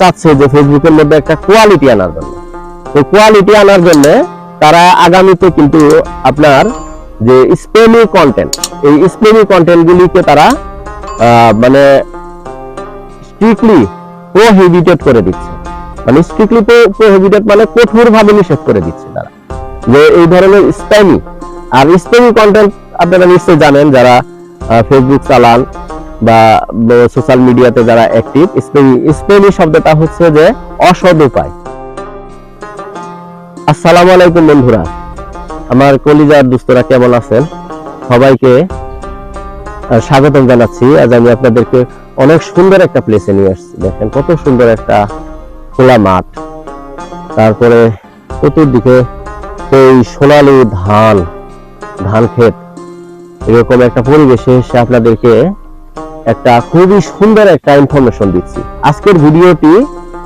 চাচ্ছে যে ফেসবুকের মধ্যে একটা কোয়ালিটি আনার জন্য। তো কোয়ালিটি আনার জন্য তারা আগামীতে কিন্তু আপনার যে স্পেমি কন্টেন্ট এই স্পেমি কন্টেন্ট গুলিকে তারা মানে স্ট্রিক্টলি প্রোহিবিটেড করে দিচ্ছে। মানে স্ট্রিক্টলি প্রোহিবিটেড মানে কঠোর ভাবে নিষেধ করে দিচ্ছে তারা। যে এই ধরনের স্প্যামি আর স্প্যামি কন্টেন্ট আপনারা নিশ্চয়ই জানেন যারা ফেসবুক চালান বা সোশ্যাল মিডিয়াতে যারা অ্যাক্টিভ স্পেমি শব্দটা হচ্ছে যে অসৎ উপায়। আসসালামু আলাইকুম বন্ধুরা, আমার কলিজার দুস্তরা কেমন আছেন? সবাইকে স্বাগতম জানাচ্ছি। আজ আমি আপনাদেরকে অনেক সুন্দর একটা প্লেসে নিয়ে আসছি। দেখেন কত সুন্দর একটা খোলা মাঠ। তারপরে চতুর্দিকে সেই সোনালী ধান ধান ক্ষেত। এরকম একটা পরিবেশে এসে আপনাদেরকে একটা খুবই সুন্দর একটা ইনফরমেশন দিচ্ছি। আজকের ভিডিওটি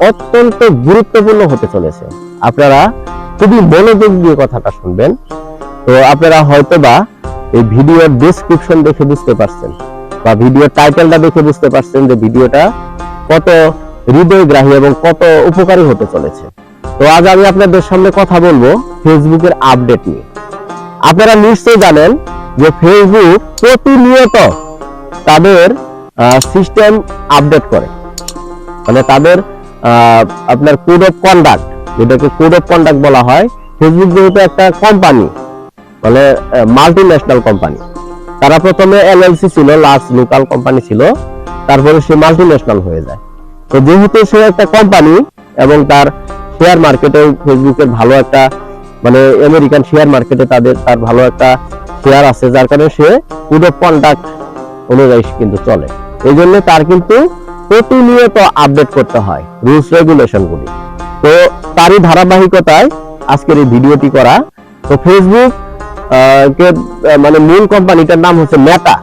অত্যন্ত গুরুত্বপূর্ণ হতে চলেছে। আপনারা খুবই মনোযোগ দিয়ে কথাটা শুনবেন। তো আপনারা হয়তোবা এই ভিডিওর ডেসক্রিপশন দেখে বুঝতে পারছেন বা ভিডিওর টাইটেলটা দেখে বুঝতে পারছেন যে ভিডিওটা কত হৃদয়গ্রাহী এবং কত উপকারী হতে চলেছে। তো আজ আমি আপনাদের সামনে কথা বলব ফেসবুকের আপডেট নিয়ে। আপনারা নিশ্চয়ই জানেন যে ফেসবুক প্রতিনিয়ত তাদের সিস্টেম আপডেট করে। মানে তাদের আপনার কোড অফ কন্ডাক্ট যেটাকে কোড অফ কন্ডাক্ট বলা হয় ফেসবুক যেহেতু একটা কোম্পানি মানে মাল্টি ন্যাশনাল কোম্পানি তারা প্রথমে এলএলসি ছিল লার্জ লোকাল কোম্পানি ছিল, তারপরে সে মাল্টি ন্যাশনাল হয়ে যায়। তো যেহেতু সে একটা কোম্পানি এবং তার শেয়ার মার্কেটে ফেসবুকের ভালো একটা মানে আমেরিকান শেয়ার মার্কেটে তাদের, তার ভালো একটা শেয়ার আছে, যার কারণে সে কোড অফ কন্ডাক্ট অনুযায়ী কিন্তু চলে। এই জন্য তার কিন্তু প্রতিনিয়ত আপডেট করতে হয় রুলস রেগুলেশন গুলি। তো তারই ধারাবাহিকতায় আজকের এই ভিডিওটি করা। তো ফেসবুক মানে মূল কোম্পানিটার নাম হচ্ছে মেটা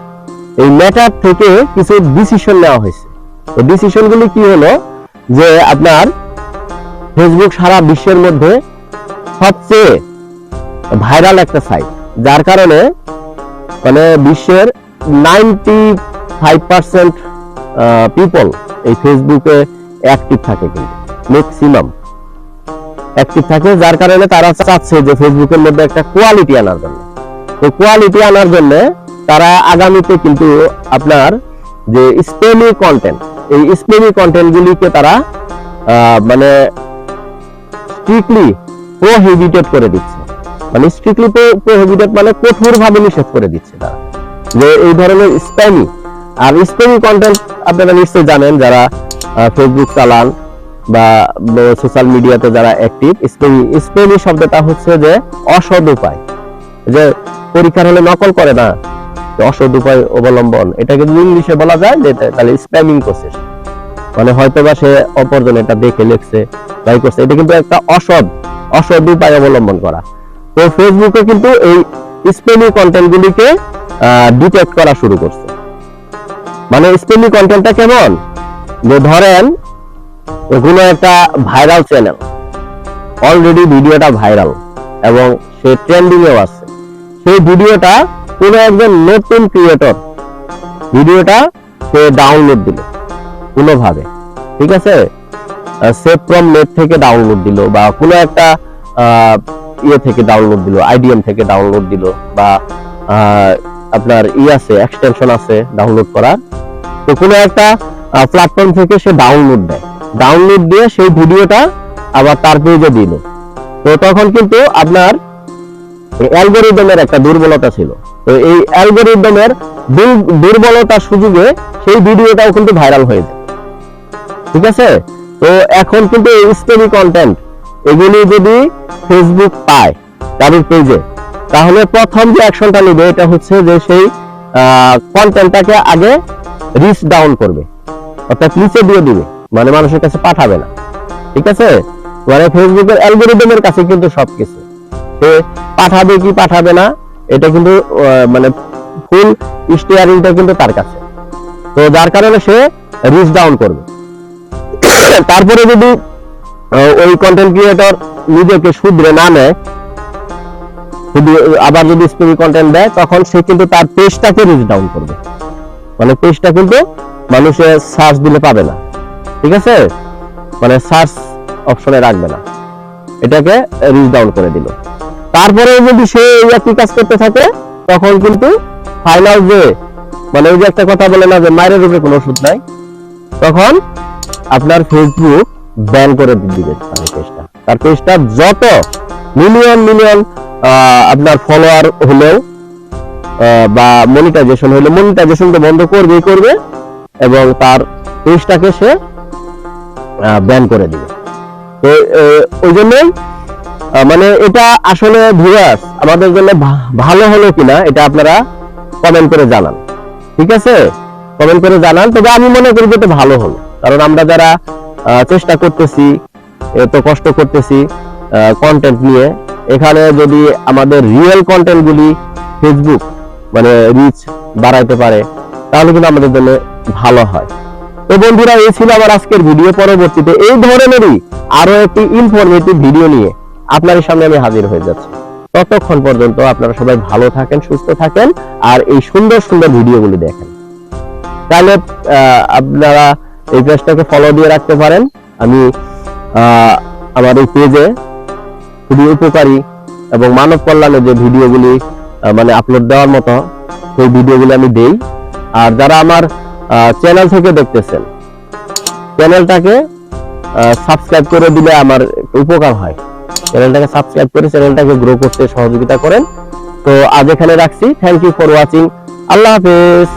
এই মেটার থেকে কিছু ডিসিশন নেওয়া হয়েছে। তো ডিসিশন গুলি কি হলো? যে আপনার ফেসবুক সারা বিশ্বের মধ্যে সবচেয়ে ভাইরাল একটা সাইট যার কারণে মানে বিশ্বের নাইনটি ফাইভ পার্সেন্ট পিপল এই ফেসবুকে অ্যাক্টিভ থাকে কিন্তু ম্যাক্সিমাম অ্যাক্টিভ থাকে, যার কারণে তারা চাচ্ছে যে ফেসবুকের মধ্যে একটা কোয়ালিটি আনার জন্য। তো কোয়ালিটি আনার জন্য তারা আগামীতে কিন্তু আপনার যে স্পেমি কন্টেন্ট এই স্পেমি কন্টেন্ট গুলিকে তারা মানে স্ট্রিক্টলি প্রোহিবিটেড করে দিচ্ছে। মানে স্ট্রিক্টলি প্রোহিবিটেড মানে কঠোর ভাবে নিষেধ করে দিচ্ছে তারা। যে এই ধরনের স্প্যামি আর স্প্যামি কন্টেন্ট আপনারা নিশ্চয়ই জানেন যারা ফেসবুক চালান বা সোশ্যাল মিডিয়াতে যারা অ্যাক্টিভ স্প্যামি স্প্যামি শব্দটা হচ্ছে যে অসৎ উপায়। যে পরীক্ষার হলে নকল করে না অসৎ উপায় অবলম্বন। এটাকে যদি ইংলিশে বলা যায় যে তাহলে স্প্যামিং করছে মানে হয়তো বা সে অপরজন এটা দেখে লিখছে তাই করছে। এটা কিন্তু একটা অসৎ অসৎ উপায় অবলম্বন করা। তো ফেসবুকে কিন্তু এই স্প্যামি কন্টেন্ট গুলিকে ডিটেক্ট করা শুরু করছে। মানে স্প্যামি কন্টেন্টটা কেমন? যে ধরেন কোনো একটা ভাইরাল চ্যানেল অলরেডি ভিডিওটা ভাইরাল এবং সে ট্রেন্ডিং এও আছে। সেই ভিডিওটা কোনো একজন নতুন ক্রিয়েটর ভিডিওটা সে ডাউনলোড দিল, কোনোভাবে। ঠিক আছে? সেভ ফ্রম নেট থেকে ডাউনলোড দিল বা কোনো একটা ইয়ে থেকে ডাউনলোড দিল আইডিএম থেকে ডাউনলোড দিল বা আপনার ই আছে এক্সটেনশন আছে ডাউনলোড করার। তো কোনো একটা প্ল্যাটফর্ম থেকে সে ডাউনলোড দেয়। ডাউনলোড দিয়ে সেই ভিডিওটা আবার তার পেজে দিল তো তখন কিন্তু আপনার অ্যালগোরিদমের একটা দুর্বলতা ছিল। তো এই অ্যালগোরিদমের দুর্বলতার সুযোগে সেই ভিডিওটাও কিন্তু ভাইরাল হয়ে যায়। ঠিক আছে? তো এখন কিন্তু এই স্টোরি কন্টেন্ট এগুলি যদি ফেসবুক পায়, তাদের পেজে তাহলে প্রথম যে অ্যাকশনটা নেবে, এটা হচ্ছে যে সেই কন্টেন্টটাকে আগে রিচ ডাউন করবে। অর্থাৎ নিচে দিয়ে দিবে। মানে মানুষের কাছে পাঠাবে না। ঠিক আছে? মানে ফেসবুকের অ্যালগোরিদমের কাছে কিন্তু সবকিছু। সে পাঠাবে কি পাঠাবে না, এটা কিন্তু মানে ফুল স্টিয়ারিংটা কিন্তু তার কাছে। তো যার কারণে সে রিচ ডাউন করবে। তারপরে যদি ওই কন্টেন্ট ক্রিয়েটর নিজেকে শুধরে না নেয় আবার যদি স্টোরি কন্টেন্ট দেয়, তখন সে কিন্তু তার পেজটাকে রিচ ডাউন করবে। মানে পেজটা কিন্তু মানুষের সার্চ দিলে পাবে না। ঠিক আছে? মানে সার্চ অপশনে রাখবে না। এটাকে রিচ ডাউন করে দিল। তারপরে যদি সে এই একই কাজ করতে থাকে, তখন কিন্তু ফাইনাল যে মানে ওই যে একটা কথা বলে না যে, মায়ের রূপে কোনো ওষুধ নাই, তখন আপনার ফেসবুক ব্যান করে দিবে তার পেজটা তার পেজটা যত মিলিয়ন মিলিয়ন আপনার ফলোয়ার হলেও বা মনিটাইজেশন হলে মনিটাইজেশন তো বন্ধ করবেই করবে এবং তার পেজটাকে সে ব্যান করে দিবে। তো ওই জন্যই মানে এটা আসলে ভিউয়ার্স আমাদের জন্য ভালো হলো কিনা এটা আপনারা কমেন্ট করে জানান। ঠিক আছে? কমেন্ট করে জানান, তবে আমি মনে করি যে এটা ভালো হলো। কারণ আমরা যারা চেষ্টা করতেছি, এত কষ্ট করতেছি কন্টেন্ট নিয়ে এখানে যদি আমাদের রিয়েল কন্টেন্ট গুলি ফেসবুক মানে রিচ বাড়াইতে পারে, তাহলে কিন্তু আমাদের জন্য ভালো হয়। তো বন্ধুরা, এই ছিল আমার আজকের ভিডিও পরবর্তীতে এই ধরনেরই আরও একটি ইনফরমেটিভ ভিডিও নিয়ে আপনার সামনে আমি হাজির হয়ে যাচ্ছি। ততক্ষণ পর্যন্ত আপনারা সবাই ভালো থাকেন, সুস্থ থাকেন, আর এই সুন্দর সুন্দর ভিডিওগুলি দেখেন। তাহলে আপনারা এই পেজটাকে ফলো দিয়ে রাখতে পারেন। আমি আমার এই পেজে খুবই উপকারী এবং মানব কল্যাণে যে ভিডিওগুলি মানে আপলোড দেওয়ার মতো, সেই ভিডিওগুলি আমি দেই। আর যারা আমার চ্যানেল থেকে দেখতেছেন চ্যানেলটাকে সাবস্ক্রাইব করে দিলে আমার উপকার হয়। চ্যানেলটাকে সাবস্ক্রাইব করে চ্যানেলটাকে গ্রো করতে সহযোগিতা করেন। তো আজ এখানে রাখছি। থ্যাংক ইউ ফর ওয়াচিং আল্লাহ হাফেজ।